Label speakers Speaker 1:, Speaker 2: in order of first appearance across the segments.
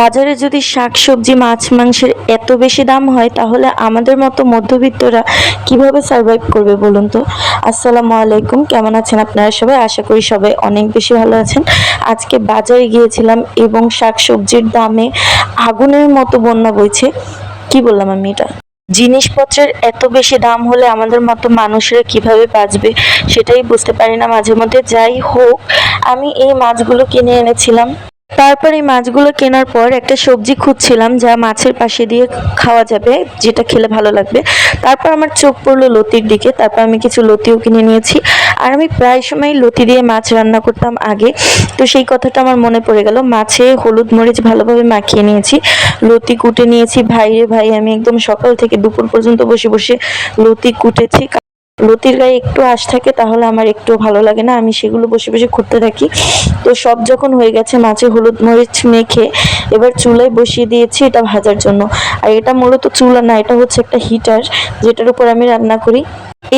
Speaker 1: বাজারে যদি শাকসবজি, মাছ, মাংসের এত বেশি দাম হয়, তাহলে আমাদের মতো মধ্যবিত্তরা কীভাবে সার্ভাইভ করবে বলুন তো? আসসালামু আলাইকুম, কেমন আছেন আপনারা সবাই? আশা করি সবাই অনেক বেশি ভালো আছেন। আজকে বাজারে গিয়েছিলাম এবং শাকসবজির দামে আগুনের মতো বন্যা বইছে। কি বললাম আমি এটা? জিনিসপত্রের এত বেশি দাম হলে আমাদের মতো মানুষরা কীভাবে বাঁচবে সেটাই বুঝতে পারি না মাঝে মধ্যে যাই হোক, আমি এই মাছগুলো কিনে এনেছিলাম। তারপর এই মাছগুলো কেনার পর একটা সবজি খুঁজছিলাম যা মাছের পাশে দিয়ে খাওয়া যাবে, যেটা খেলে ভালো লাগবে। তারপর আমার চোখ পড়ল লতির দিকে, তারপর আমি কিছু লতিও কিনে নিয়েছি। আর আমি প্রায় সময় লতি দিয়ে মাছ রান্না করতাম আগে। তো সেই কথাটা আমার মনে পড়ে গেল। মাছে হলুদ মরিচ ভালোভাবে মাখিয়ে নিয়েছি, লতি কুটে নিয়েছি। ভাই রে ভাই, আমি একদম সকাল থেকে দুপুর পর্যন্ত বসে বসে লতি কুটেছি। লতির গায়ে একটু আঁশ থাকে, তাহলে আমার একটু ভালো লাগে না। আমি সেগুলো বসে বসে করতে থাকি। তো সব যখন হয়ে গেছে, মাছে হলুদ মরিচ মেখে এবার চুলায় বসিয়ে দিয়েছি এটা ভাজার জন্য। আর এটা মূলত চুলা না, এটা হচ্ছে একটা হিটার যেটার উপর আমি রান্না করি।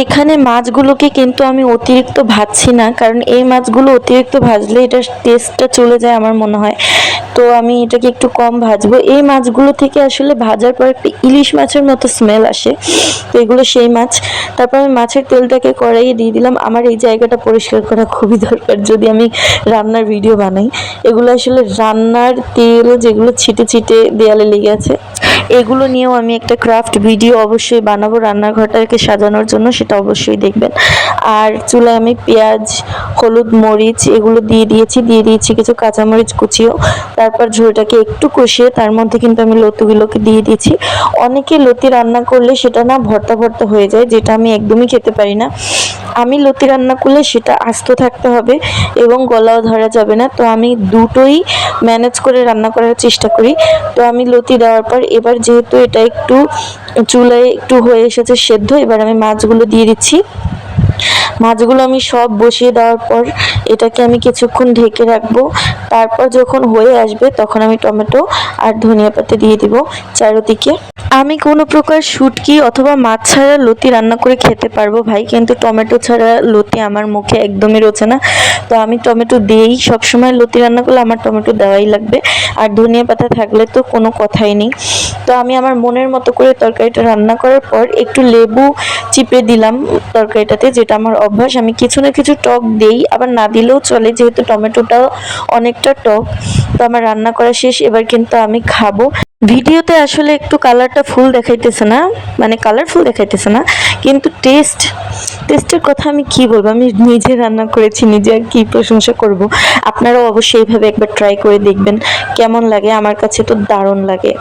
Speaker 1: এখানে মাছগুলোকে কিন্তু আমি অতিরিক্ত ভাজছি না, কারণ এই মাছগুলো অতিরিক্ত ভাজলে এটার টেস্টটা চলে যায় আমার মনে হয়। তো আমি এটাকে একটু কম ভাজবো। এই মাছগুলো থেকে আসলে ভাজার পর একটা ইলিশ মাছের মতো স্মেল আসে। তো এগুলো সেই মাছ। তারপর আমি মাছের তেলটাকে কড়াইয়ে দিয়ে দিলাম। আমার এই জায়গাটা পরিষ্কার করা খুবই দরকার যদি আমি রান্নার ভিডিও বানাই। এগুলো আসলে রান্নার তেল যেগুলো ছিটে ছিটে দেয়ালে লেগে আছে এগুলো নিয়েও আমি একটা ক্রাফট ভিডিও অবশ্যই বানাবো। রান্নাঘরটাকে সাজানোর জন্য সেটা অবশ্যই দেখবেন। আর চুলায় আমি পেঁয়াজ, হলুদ, মরিচ এগুলো দিয়ে দিয়েছি। দিয়ে দিয়েছি কিছু কাঁচামরিচ কুচিও। তারপর ঝোলটাকে একটু কষিয়ে তার মধ্যে কিন্তু আমি লতুগুলোকে দিয়ে দিয়েছি। অনেকে লতি রান্না করলে সেটা না ভর্তা ভর্তা হয়ে যায়, যেটা আমি একদমই খেতে পারি না। আমি লতি রান্না করলে সেটা আস্ত থাকতে হবে এবং গলাও ধরা যাবে না। তো আমি দুটোই ম্যানেজ করে রান্না করার চেষ্টা করি। তো আমি লতি দেওয়ার পর এবার যেহেতু এটা একটু চুলায় একটু হয়ে এসেছে সেদ্ধ, এবার আমি মাছগুলো দিয়ে দিচ্ছি। মাছগুলো আমি সব বসিয়ে দেওয়ার পর এটাকে আমি কিছুক্ষণ ঢেকে রাখব। তারপর যখন হয়ে আসবে তখন আমি টমেটো আর ধনিয়া পাতা দিয়ে দিব চারোদিকে। আমি কোনো প্রকার শুটকি অথবা মাছ ছাড়া লতি রান্না করে খেতে পারব ভাই, কিন্তু টমেটো ছাড়া লতি আমার মুখে একদমই রোচে না। তো আমি টমেটো দিয়েই সবসময় লতি রান্না করলে আমার টমেটো দেওয়াই লাগবে। আর ধনিয়া পাতা থাকলে তো কোনো কথাই নেই। তো আমি আমার মনের মতো করে তরকারিটা রান্না করার পর একটু লেবু চিপে দিলাম তরকারিটাতে, যেটা আমার অভ্যাস। আমি কিছু না কিছু টক দেই আবার না দিলেও চলে যেহেতু টমেটোটাও অনেকটা টক। তো আমার রান্না করা শেষ, এবার কিন্তু আমি খাব। ভিডিওতে আসলে একটু কালারটা ফুল দেখাইতেছে না মানে কালারফুল দেখাইতেছে না, কিন্তু টেস্ট, টেস্টের কথা আমি কি বলব? আমি নিজে রান্না করেছি, নিজে আর কি প্রশংসা করব? আপনারাও অবশ্যই এইভাবে একবার ট্রাই করে দেখবেন, কেমন লাগে? আমার কাছে তো দারুণ লাগে।